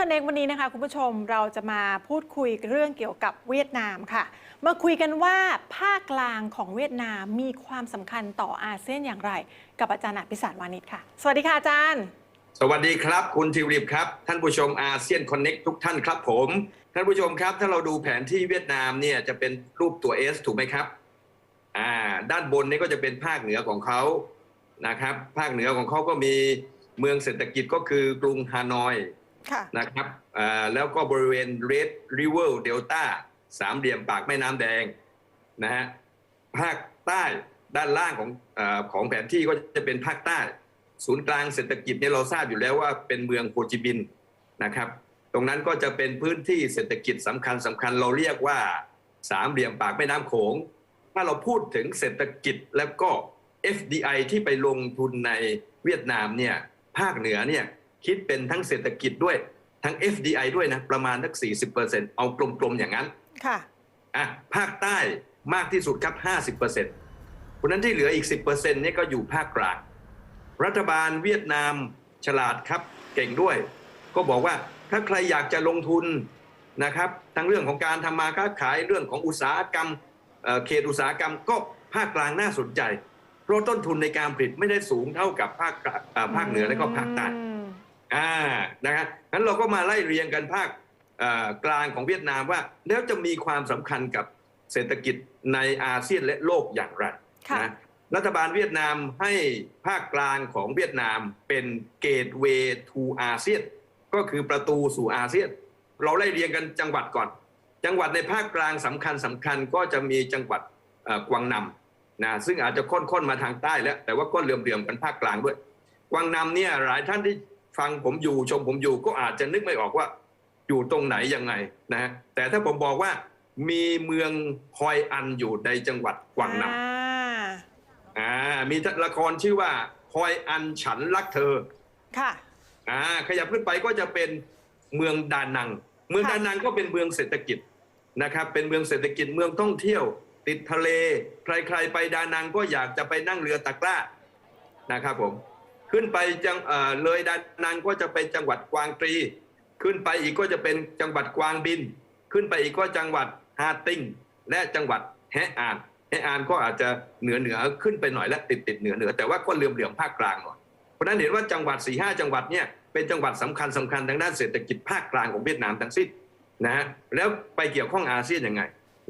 คอนเน็กวันนี้นะคะคุณผู้ชมเราจะมาพูดคุยเรื่องเกี่ยวกับเวียดนามค่ะ มาคุยกันว่าภาคกลางของเวียดนามมีความสำคัญต่ออาเซียนอย่างไร กับอาจารย์อภิสารวานิชค่ะ สวัสดีค่ะอาจารย์ สวัสดีครับ คุณทิวริบครับ ท่านผู้ชมอาเซียนคอนเน็กทุกท่านครับผม ท่านผู้ชมครับ ถ้าเราดูแผนที่เวียดนามเนี่ยจะเป็นรูปตัว S ถูกไหมครับอ่าด้านบนนี่ก็จะเป็นภาคเหนือของเขานะครับภาคเหนือของเขาก็มีเมืองเศรษฐกิจก็คือกรุงฮานอย นะครับแล้วก็บริเวณ Red River Delta สามเหลี่ยมปากแม่น้ำแดงนะฮะภาคใต้ด้านล่างของอของแผนที่ก็จะเป็นภาคใต้ ศูนย์กลางเศรษฐกิจเนี่ยเราทราบอยู่แล้วว่าเป็นเมืองโฮจิมินห์นะครับ ตรงนั้นก็จะเป็นพื้นที่เศรษฐกิจสำคัญสำคัญเราเรียกว่าสามเหลี่ยมปากแม่น้ำโขง ถ้าเราพูดถึงเศรษฐกิจแล้วก็ FDI ที่ไปลงทุนในเวียดนามเนี่ยภาคเหนือเนี่ย คิดเป็นทั้งเศรษฐกิจด้วยทั้ง FDI ด้วยนะประมาณสัก40%เอากลมๆอย่างนั้นค่ะอะภาคใต้มากที่สุดครับ 50%เพราะฉะนั้นที่เหลืออีก 10%เนี่ยก็อยู่ภาคกลางรัฐบาลเวียดนามฉลาดครับเก่งด้วย ก็บอกว่าถ้าใครอยากจะลงทุนนะครับทั้งเรื่องของการทำมาค้าขายเรื่องของอุตสาหกรรมเอ่อเขตอุตสาหกรรมก็ภาคกลางน่าสนใจ เพราะต้นทุนในการผลิตไม่ได้สูงเท่ากับภาคกลางเอ่อภาคเหนือและก็ภาคใต้ อืมอ่านะครับงั้นเราก็มาไล่เรียงกันภาคเอ่อกลางของเวียดนามว่า แล้วจะมีความสำคัญกับเศรษฐกิจในอาเซียนและโลกอย่างไรค่ะนะรัฐบาลเวียดนามให้ภาคกลางของเวียดนามเป็นเกตเวย์ทูอาเซียนก็คือประตูสู่อาเซียน เราไล่เรียงกันจังหวัดก่อน จังหวัดในภาคกลางสำคัญสำคัญก็จะมีจังหวัดเอ่อกวางนำนะซึ่งอาจจะค่อนๆมาทางใต้แล้ว แต่ว่าก็เหลื่อมๆกันภาคกลางด้วย กวางนำเนี่ยหลายท่านที่ ฟังผมอยู่ชมผมอยู่ก็อาจจะนึกไม่ออกว่าอยู่ตรงไหนยังไงนะฮะแต่ถ้าผมบอกว่ามีเมืองฮอยอันอยู่ในจังหวัดกวางนำอ่าอ่ามีละครชื่อว่าฮอยอันฉันรักเธอค่ะอ่าขยับขึ้นไปก็จะเป็นเมืองดานัง เมืองค่ะดานังก็เป็นเมืองเศรษฐกิจนะครับเป็นเมืองเศรษฐกิจเมืองท่องเที่ยว ติดทะเล ใครๆไปดานังก็อยากจะไปนั่งเรือตะกร้านะครับผม ขึ้นไปจังเอ่อเลยดานังก็จะเป็นจังหวัดกวางตรี ขึ้นไปอีกก็จะเป็นจังหวัดกวางบิน ขึ้นไปอีกก็จังหวัดฮาติงและจังหวัดแฮอานแฮอานก็อาจจะเหนือเหนือขึ้นไปหน่อยและติดติดเหนือเหนือแต่ว่าก็เหลื่อมเหลื่อมภาคกลางหน่อยเพราะฉะนั้นเห็นว่าจังหวัด4ี่ห้าจังหวัดเนี่ยเป็นจังหวัดสำคัญสำคัญทางด้านเศรษฐกิจภาคกลางของเวียดนามทั้งสิ้นนะฮะแล้วไปเกี่ยวข้องอาเซียนยังไง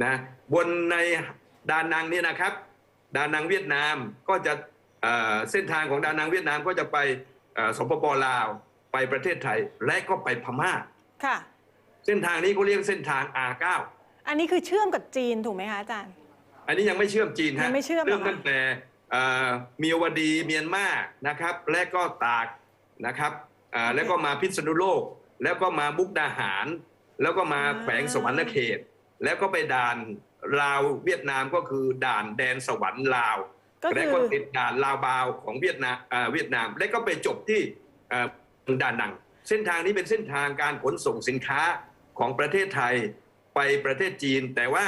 นะบนในดานังนี่นะครับ ดานังเวียดนามก็จะ เอ่อเส้นทางของดานังเวียดนามก็จะไปเอ่อสปปลาวไปประเทศไทยและก็ไปพม่าค่ะเส้นทางนี้เขาเรียกเส้นทาง R9 อันนี้คือเชื่อมกับจีนถูกไหมคะอาจารย์ อันนี้ยังไม่เชื่อมจีนฮะยังไม่เชื่อมเหรอเริ่มตั้งแต่เอ่อเมียวดีเมียนมานะครับ และก็ตากนะครับอ่าแล้วก็มาพิษณุโลก แล้วก็มามุกดาหาร แล้วก็มาแขวงสวรรณเขต แล้วก็ไปด่านลาวเวียดนามก็คือด่านแดนสวรรค์ลาว ก็และคือก็ติดด่านลาวบาวของเวียดนามอ่าเวียดนาม และก็ไปจบที่เอ่อด่านนัง เส้นทางนี้เป็นเส้นทางการขนส่งสินค้าของประเทศไทยไปประเทศจีน แต่ว่า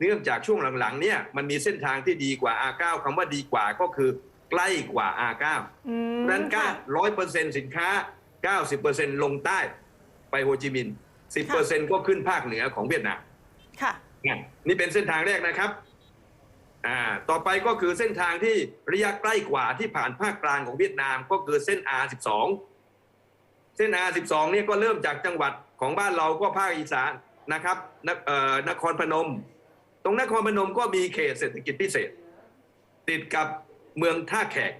เนื่องจากช่วงหลังๆเนี่ยมันมีเส้นทางที่ดีกว่า R9 คำว่าดีกว่าก็คือใกล้กว่า R9 อืมเพราะฉะนั้นค่ะร้อยเปอร์เซ็นต์สินค้า 90%ลงใต้ไปโฮจิมินห์10%ก็ขึ้นภาคเหนือของเวียดนามค่ะเนี่ยนี่เป็นเส้นทางแรกนะครับ อ่าต่อไปก็คือเส้นทางที่ระยะใกล้กว่าที่ผ่านภาคกลางของเวียดนามก็คือเส้น R12 เส้น R12 เนี่ยก็เริ่มจากจังหวัดของบ้านเราก็ภาคอีสานนะครับนเอ่อนครพนม ตรงนครพนมก็มีเขตเศรษฐกิจพิเศษ ติดกับเมืองท่าแขก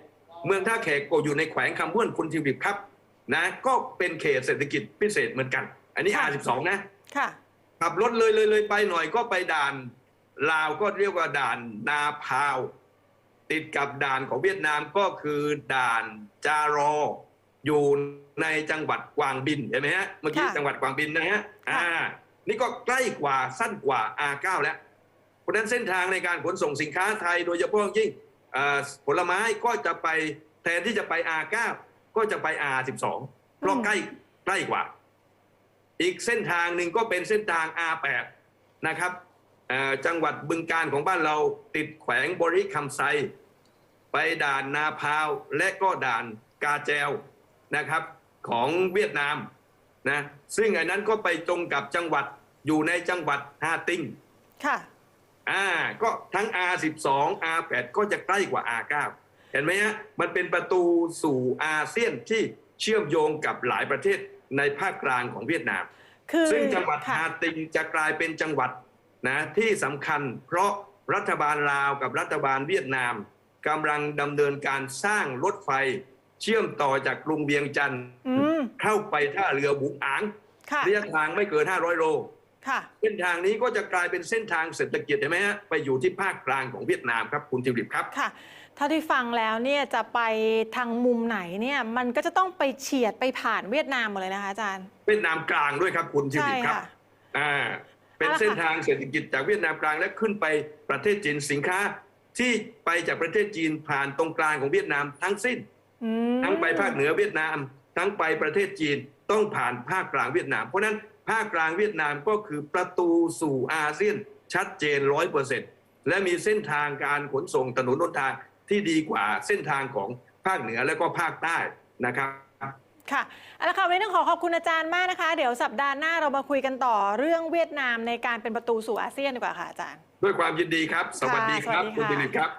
เมืองท่าแขกก็อยู่ในแขวงคำพ้วนคุณทิวบิบครับนะก็เป็นเขตเศรษฐกิจพิเศษเหมือนกัน อันนี้ค่ะ R12 นะค่ะขับรถเลยเลยเลยไปหน่อยก็ไปด่าน ลาวก็เรียกว่าด่านนาพาว ติดกับด่านของเวียดนามก็คือด่านจารอ อยู่ในจังหวัดกวางบินเห็นไหมฮะเมื่อกี้ค่ะจังหวัดกวางบินนะฮะค่ะอ่า นี่ก็ใกล้กว่าสั้นกว่า R9 แล้วเพราะฉะนั้นเส้นทางในการขนส่งสินค้าไทยโดยเฉพาะอย่างยิ่งเอ่อผลไม้ก็จะไปแทนที่จะไป R9 ก็จะไป R12 เพราะใกล้ใกล้กว่า อีกเส้นทางหนึ่งก็เป็นเส้นทาง R8 นะครับเอ่อ จังหวัดบึงการของบ้านเราติดแขวงบริคำไซ ไปด่านนาพาวและก็ด่านกาแจวนะครับของเวียดนามนะซึ่งอันนั้นก็ไปตรงกับจังหวัดอยู่ในจังหวัดฮาติงค่ะอ่าก็ทั้ง R12 R8 ก็จะใกล้กว่า R9 เห็นไหมฮะมันเป็นประตูสู่อาเซียนที่เชื่อมโยงกับหลายประเทศในภาคกลางของเวียดนามคือซึ่งจังหวัดค่ะฮาติงจะกลายเป็นจังหวัด นะที่สำคัญเพราะรัฐบาลลาวกับรัฐบาลเวียดนามกำลังดำเนินการสร้างรถไฟ เชื่อมต่อจากกรุงเวียงจันทร์อืมเข้าไปท่าเรือบุกอางค่ะระยะทางไม่เกิน 500 โลค่ะเส้นทางนี้ก็จะกลายเป็นเส้นทางเศรษฐกิจเห็นไหมฮะไปอยู่ที่ภาคกลางของเวียดนามครับคุณทิวลิปครับค่ะเท่าที่ฟังแล้วเนี่ยจะไปทางมุมไหนเนี่ยมันก็จะต้องไปเฉียดไปผ่านเวียดนามหมดเลยนะคะอาจารย์ เวียดนามกลางด้วยครับคุณทิวใช่ลิปครับค่ะอ่า เป็นเอาละค่ะเส้นทางเศรษฐกิจจากเวียดนามกลางและขึ้นไปประเทศจีนสินค้า ที่ไปจากประเทศจีนผ่านตรงกลางของเวียดนามทั้งสิ้นอืมทั้งไปภาคเหนือเวียดนาม ทั้งไปประเทศจีนต้องผ่านภาคกลางเวียดนาม เพราะฉะนั้นภาคกลางเวียดนามก็คือประตูสู่อาเซียนชัดเจนร้อยเปอร์เซ็นต์และมีเส้นทางการขนส่งถนนหนทางที่ดีกว่าเส้นทางของภาคเหนือและก็ภาคใต้นะครับ ค่ะเอาละค่ะวันนี้ต้องขอขอบคุณอาจารย์มากนะคะ เดี๋ยวสัปดาห์หน้าเรามาคุยกันต่อเรื่องเวียดนามในการเป็นประตูสู่อาเซียนดีกว่าค่ะอาจารย์ ด้วยความยินดีครับ สวัสดีครับค่ะสวัสดีคุณค่ะดิลิตครับ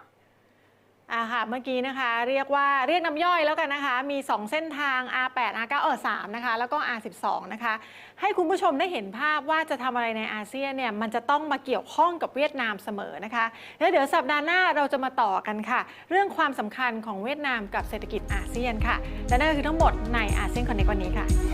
อ่าค่ะเมื่อกี้นะคะเรียกว่าเรียกน้ำย่อยแล้วกันนะคะ มี 2 เส้นทาง R8 R9 เออ3นะคะ แล้วก็ R12 นะคะ ให้คุณผู้ชมได้เห็นภาพว่าจะทำอะไรในอาเซียนเนี่ยมันจะต้องมาเกี่ยวข้องกับเวียดนามเสมอนะคะ แล้วเดี๋ยวสัปดาห์หน้าเราจะมาต่อกันค่ะ เรื่องความสำคัญของเวียดนามกับเศรษฐกิจอาเซียนค่ะ และนั่นก็คือทั้งหมดในอาเซียนคอนเนควันนี้ค่ะ